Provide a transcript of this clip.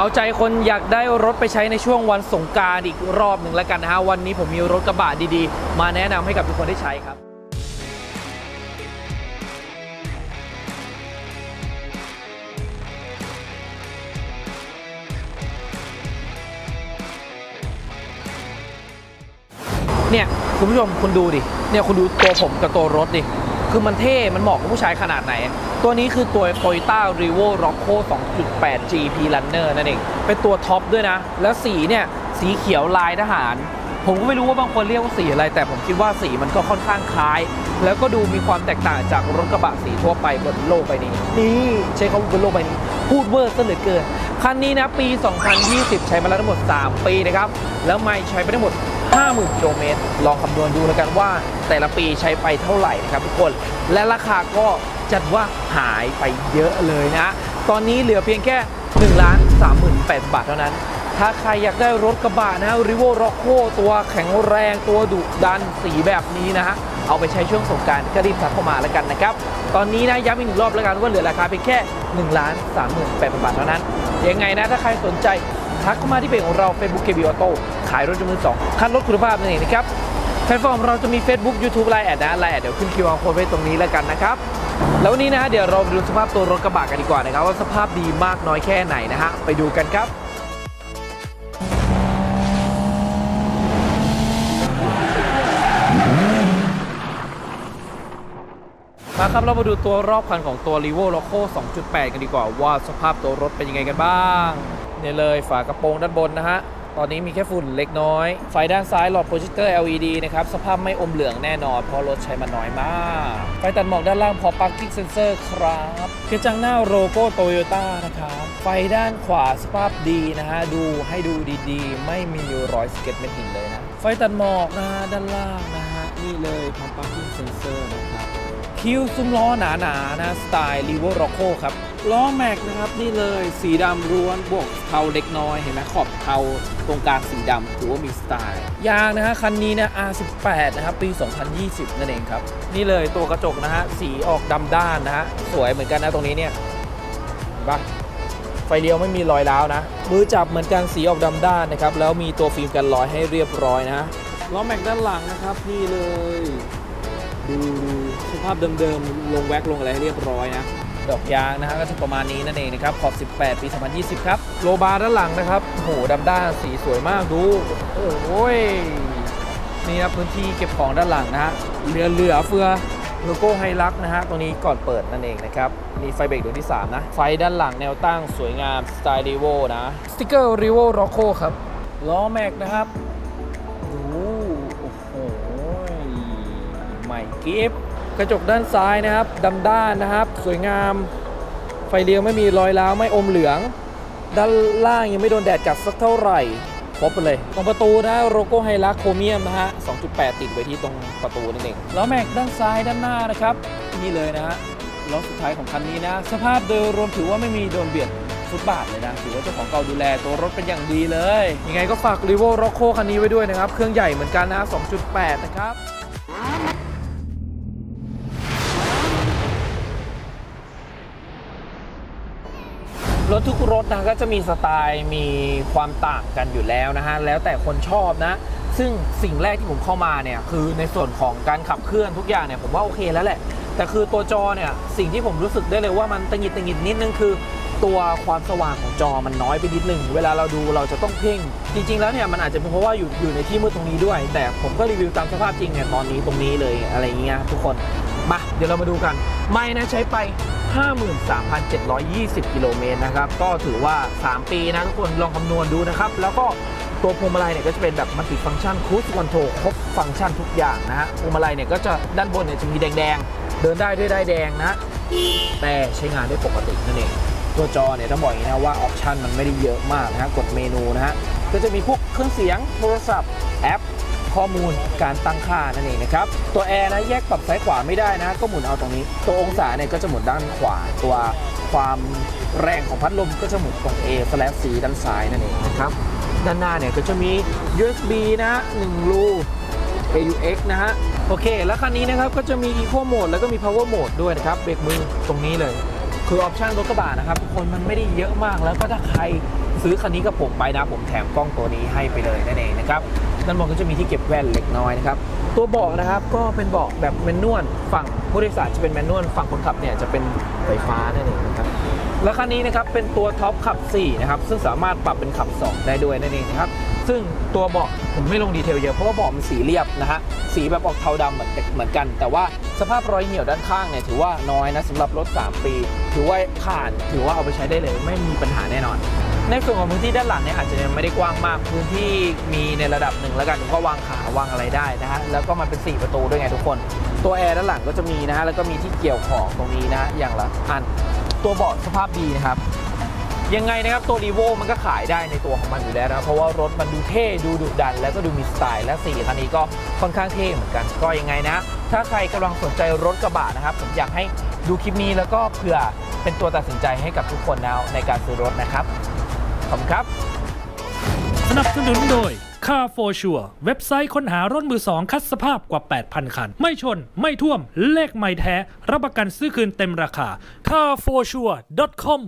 เอาใจคนอยากได้รถไปใช้ในช่วงวันสงกรารอีกรอบหนึ่งแล้วกันนะฮะ วันนี้ผมมีรถกระบะดีๆ มาแนะนำให้กับทุกคนได้ใช้ครับ เนี่ย คุณผู้ชมคุณดูดิ เนี่ย คุณดูตัวผมกับตัวรถดิ คือมันเท่ มันเหมาะกับผู้ชายขนาดไหน ตัวนี้คือตัว Toyota r e v o Rocco 2.8 GP Runner นั่นเอง เป็นตัวท็อปด้วยนะ แล้วสีเนี่ย สีเขียวลายทหาร ผมก็ไม่รู้ว่าบางคนเรียกว่าสีอะไร แต่ผมคิดว่าสีมันก็ค่อนข้างคล้าย แล้วก็ดูมีความแตกต่างจากรถกระบะสีทั่วไปบนโลกใบนี้ นี่ใช้คำว่าบนโลกใบนี้ พูดเวอร์ซะเหลือเกิน คันนี้นะปี 2020 ใช้มาแล้วทั้งหมด 3 ปีนะครับ แล้วไม่ใช้ไปทั้งหมด 50,000กิโลเมตร ลองคำนวณดูแล้วกันว่าแต่ละปีใช้ไปเท่าไหร่นะครับทุกคน และราคาก็จัดว่าหายไปเยอะเลยนะ ตอนนี้เหลือเพียงแค่1ล้าน38,000บาทเท่านั้น ถ้าใครอยากได้รถกระบะนะริโวร็อกโคตัวแข็งแรงตัวดุดันสีแบบนี้นะฮะ เอาไปใช้ช่วงสงการก็รีบทักเข้ามาแล้วกันนะครับ ตอนนี้นะย้ำอีกหนึ่งรอบแล้วกันว่าเหลือราคาเพียงแค่1ล้าน38,000บาทเท่านั้น ยังไงนะถ้าใครสนใจทักเข้ามาที่เพจของเรา Facebook KB Auto ขายรถยนต์สองคันรถคุณภาพนั่นเองนะครับแพลตฟอร์มเราจะมี Facebook YouTube ไลน์แอดนะไลน์แอดเดี๋ยวขึ้น QR code ไว้ตรงนี้แล้วกันนะครับแล้ววันนี้นะฮะเดี๋ยวเราไปดูสภาพตัวรถกระบะกันดีกว่านะครับว่าสภาพดีมากน้อยแค่ไหนนะฮะไปดูกันครับ มาครับเรามาดูตัวรอบคันของตัว r e v o Loco 2.8 กันดีกว่า ว่าสภาพตัวรถเป็นยังไงกันบ้างเนี่ยเลยฝากระโปรงด้านบนนะฮะ ตอนนี้มีแค่ฝุ่นเล็กน้อย ไฟด้านซ้ายหลอดโปรเจคเตอร์ LED นะครับ สภาพไม่อมเหลืองแน่นอน เพราะรถใช้มาน้อยมาก ไฟตัดหมอกด้านล่างพอ Parking Sensor ครับกระจังหน้าโลโก้โตโยต้านะครับ ไฟด้านขวาสภาพดีนะฮะ ดูให้ดูดีๆ ไม่มีรอยสเก็ตเม็ดหินเลยนะ ไฟตัดหมอกนะฮะด้านล่างนะฮะนี่เลยพอ Parking Sensor นะครับ คิ้วซุ้มล้อหนาๆนะสไตล์ r e v o Rocco ครับล้อแม็กนะครับนี่เลยสีดำล้วนบวกเทาเล็กน้อยเห็นไหมขอบเทาตรงกลางสีดำถือว่ามีสไตล์ ยางนะฮะคันนี้นะ R18 นะครับปี 2020 นั่นเองครับ นี่เลยตัวกระจกนะฮะสีออกดำด้านนะฮะสวยเหมือนกันนะตรงนี้เนี่ยเห็นปะไฟเลี้ยวไม่มีรอยร้าวนะมือจับเหมือนกันสีออกดำด้านนะครับแล้วมีตัวฟิล์มกันรอยให้เรียบร้อยนะล้อแม็กด้านหลังนะครับนี่เลย ดูสภาพเดิมๆ ลงแว็กลงอะไรให้เรียบร้อยนะ ดอกยางนะฮะก็จะประมาณนี้นั่นเองนะครับ ขอบ 18 ปี 2020 ครับ โลบาร์ด้านหลังนะครับโอ้โหดำด้านสีสวยมากดู โอ้ย นี่ครับพื้นที่เก็บของด้านหลังนะฮะ เหลือเหลือเฟือโลโก้ไฮลักนะฮะ ตรงนี้ก่อนเปิดนั่นเองนะครับ มีไฟเบรกดวงที่ 3 นะ ไฟด้านหลังแนวตั้งสวยงามสไตล์รีโวนะ สติกเกอร์รีโวร็อกโคครับ ล้อแม็กนะครับ กิฟกระจกด้านซ้ายนะครับดำด้านนะครับ สวยงาม ไฟเลี้ยวไม่มีรอยร้าวไม่อมเหลือง ด้านล่างยังไม่โดนแดดกัดสักเท่าไหร่ครบไปเลย ตรงประตูนะโลโก้ไฮลักโครเมียมนะฮะ 2.8 ติดไว้ที่ตรงประตูนั่นเองแล้อแม็กด้านซ้ายด้านหน้านะครับ นี่เลยนะฮะล้อสุดท้ายของคันนี้นะ สภาพโดยรวมถือว่าไม่มีโดนเบียดฟุตบาทเลยนะถือว่าเจ้าของเก่าดูแลตัวรถเป็นอย่างดีเลย ยังไงก็ฝาก r ีโว r o c c o คันนี้ไว้ด้วยนะครับ เครื่องใหญ่เหมือนกันนะ 2.8 นะครับ รถทุกรถนะก็จะมีสไตล์มีความต่างกันอยู่แล้วนะฮะแล้วแต่คนชอบนะ ซึ่งสิ่งแรกที่ผมเข้ามาเนี่ยคือในส่วนของการขับเคลื่อนทุกอย่างเนี่ยผมว่าโอเคแล้วแหละ แต่คือตัวจอเนี่ยสิ่งที่ผมรู้สึกได้เลยว่ามันตังหิดตังหิดนิดนึงคือ ตัวความสว่างของจอมันน้อยไปนิดนึง เวลาเราดูเราจะต้องเพ่ง จริง ๆ แล้วเนี่ยมันอาจจะเป็นเพราะว่าอยู่อยู่ในที่มืดตรงนี้ด้วย แต่ผมก็รีวิวตามสภาพจริงเนี่ยตอนนี้ตรงนี้เลยอะไรอย่างเงี้ยทุกคนมาเดี๋ยวเรามาดูกัน ไม่นะใช้ไป 53,720 กิโลเมตรนะครับ ก็ถือว่า 3 ปีนะทุกคนลองคำนวณดูนะครับ แล้วก็ตัวพวงมาลัยเนี่ยก็จะเป็นแบบมัลติฟังก์ชันคูสคอนโทรครบฟังก์ชันทุกอย่างนะฮะพวงมาลัยเนี่ยก็จะด้านบนเนี่ยจะมีแดงๆ เดินได้ด้วยได้แดงนะ แต่ใช้งานได้ปกตินั่นเองตัวจอเนี่ยต้องบอกอย่างนี้นะว่าออปชันมันไม่ได้เยอะมากนะฮะกดเมนูนะฮะก็จะมีพวกเครื่องเสียงโทรศัพท์แอป ข้อมูลการตั้งค่านั่นเองนะครับ ตัวแอร์นะแยกปรับซ้ายขวาไม่ได้นะ ก็หมุนเอาตรงนี้ ตัวองศาเนี่ยก็จะหมุนด้านขวา ตัวความแรงของพัดลมก็จะหมุนตรง A slash C ด้านซ้ายนั่นเองนะครับ ด้านหน้าเนี่ยก็จะมี USB นะฮะหนึ่งรู AUX นะฮะ โอเค แล้วคันนี้นะครับก็จะมี Eco Mode แล้วก็มี Power Mode ด้วยนะครับ เบรกมือตรงนี้เลย คือออปชันรถกระบะนะครับทุกคนมันไม่ได้เยอะมากแล้วก็ถ้าใครซื้อคันนี้กับผมไปนะ ผมแถมกล้องตัวนี้ให้ไปเลยนั่นเองนะครับด้านบนก็จะมีที่เก็บแว่นเล็กน้อยนะครับ ตัวเบาะนะครับก็เป็นเบาะแบบแมนนวลฝั่งผู้โดยสารจะเป็นแมนนวลฝั่งคนขับเนี่ยจะเป็นไฟฟ้านั่นเองนะครับและคันนี้นะครับเป็นตัวท็อปขับ 4 นะครับ ซึ่งสามารถปรับเป็นขับ 2 ได้ด้วยนั่นเองนะครับ ซึ่งตัวเบาะผมไม่ลงดีเทลเยอะเพราะว่าเบาะมันสีเรียบนะฮะสีแบบออกเทาดำเหมือนเหมือนกัน แต่ว่าสภาพรอยเหี่ยวด้านข้างเนี่ยถือว่าน้อยนะสำหรับรถ 3 ปี ถือว่าผ่านถือว่าเอาไปใช้ได้เลย ไม่มีปัญหาแน่นอน ในส่วนของพื้นที่ด้านหลังเนี่ยอาจจะยังไม่ได้กว้างมากพื้นที่มีในระดับหนึ่งแล้วกันก็วางขาวางอะไรได้นะฮะแล้วก็มันเป็น 4 ประตูด้วยไงทุกคน ตัวแอร์ด้านหลังก็จะมีนะฮะแล้วก็มีที่เกี่ยวของตรงนี้นะอย่างละอันตัวเบาะสภาพดีนะครับยังไงนะครับตัวรีโวมันก็ขายได้ในตัวของมันอยู่แล้วนะเพราะว่ารถมันดูเท่ดูดุดัน แล้วก็ดูมีสไตล์และสีคันนี้ก็ค่อนข้างเท่เหมือนกันก็ยังไงนะ ถ้าใครกำลังสนใจรถกระบะนะครับผมอยากให้ดูคลิปนี้แล้วก็เผื่อเป็นตัวตัดสินใจให้กับทุกคนนะในการซื้อรถนะครับ ขอบคุณครับ สนับสนุนโดย Car for Sure เว็บไซต์ค้นหารถมือสองคัดสภาพกว่า 8,000 คัน ไม่ชน ไม่ท่วม เลขไม่แท้ รับประกันซื้อคืนเต็มราคา carforsure.com